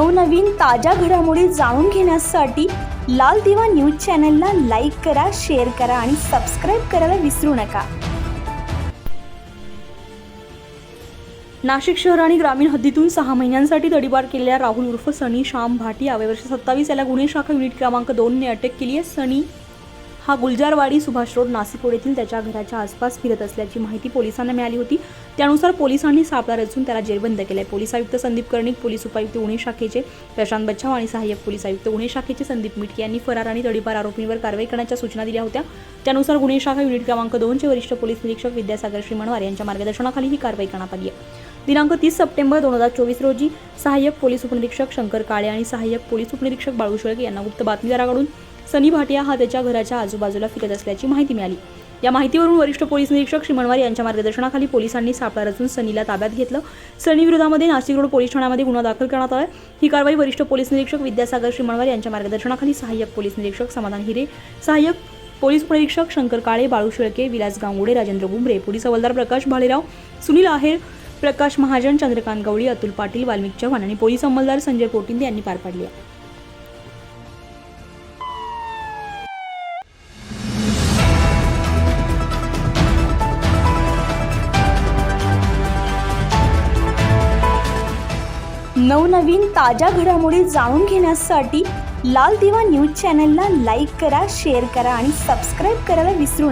नवनवीन ताज्या घडामोडी जाणून घेण्यासाठी लाल दिवा न्यूज चॅनलला लाईक करा शेअर करा आणि सबस्क्राईब करायला विसरू नका. नाशिक शहर आणि ग्रामीण हद्दीतून सहा महिन्यांसाठी तडीपार केलेल्या राहुल उर्फ सनी श्याम भाटी यावे वर्ष सत्तावीस याला गुन्हे शाखा युनिट क्रमांक दोनने अटक केली आहे. सनी हा गुलजारवाडी सुभाष रोड नाशिक रोड येथील त्याच्या घराच्या आसपास फिरत असल्याची माहिती पोलिसांना मिळाली होती. त्यानुसार पोलिसांनी सापळा रचून त्याला जेरबंद केलाय. पोलीस आयुक्त संदीप कर्णिक पोलीस उपायुक्त गुन्हे शाखेचे प्रशांत बच्छाव आणि सहाय्यक पोलीस आयुक्त गुन्हे शाखेचे संदीप मिटके यांनी फरार आणि तडीपार आरोपींवर कारवाई करण्याच्या सूचना दिल्या होत्या. त्यानुसार गुन्हे शाखा युनिट क्रमांक दोनचे वरिष्ठ पोलीस निरीक्षक विद्यासागर श्रीमणवार यांच्या मार्गदर्शनाखाली ही कारवाई करण्यात आली आहे. दिनांक तीस सप्टेंबर दोन हजार चोवीस रोजी सहाय्यक पोलीस उपनिरीक्षक शंकर काळे आणि सहाय्यक पोलीस उपनिरीक्षक बाळू शेळके यांना गुप्त बातमीदाराकडून सनी भाटिया हा त्याच्या घराच्या आजूबाजूला फिरत असल्याची माहिती मिळाली. या माहितीवरून वरिष्ठ पोलीस निरीक्षक श्रीमणवार यांच्या मार्गदर्शनाखाली पोलिसांनी सापळा रचून सनीला ताब्यात घेतलं. सनी विरोधामध्ये नाशिक रोड पोलीस ठाण्यामध्ये गुन्हा दाखल करण्यात आला ही कारवाई वरिष्ठ पोलीस निरीक्षक विद्यासागर श्रीमणवार यांच्या मार्गदर्शनाखाली सहाय्यक पोलीस निरीक्षक समाधान हिरे सहाय्यक पोलीस उपनिरीक्षक शंकर काळे बाळू शेळके विलास गांगुडे राजेंद्र बुमरे पोलीस हवालदार प्रकाश भालेराव सुनील आहेर प्रकाश महाजन चंद्रकांत गवळी अतुल पाटील वाल्मिक चव्हाण आणि पोलीस अंमलदार संजय पोटिंदे यांनी पार पाडली आहे. नवनवीन ताज्या घडामोडी जाणून घेण्यासाठी लाल दिवा न्यूज चॅनलला लाईक करा शेअर करा आणि सबस्क्राईब करायला विसरू नका.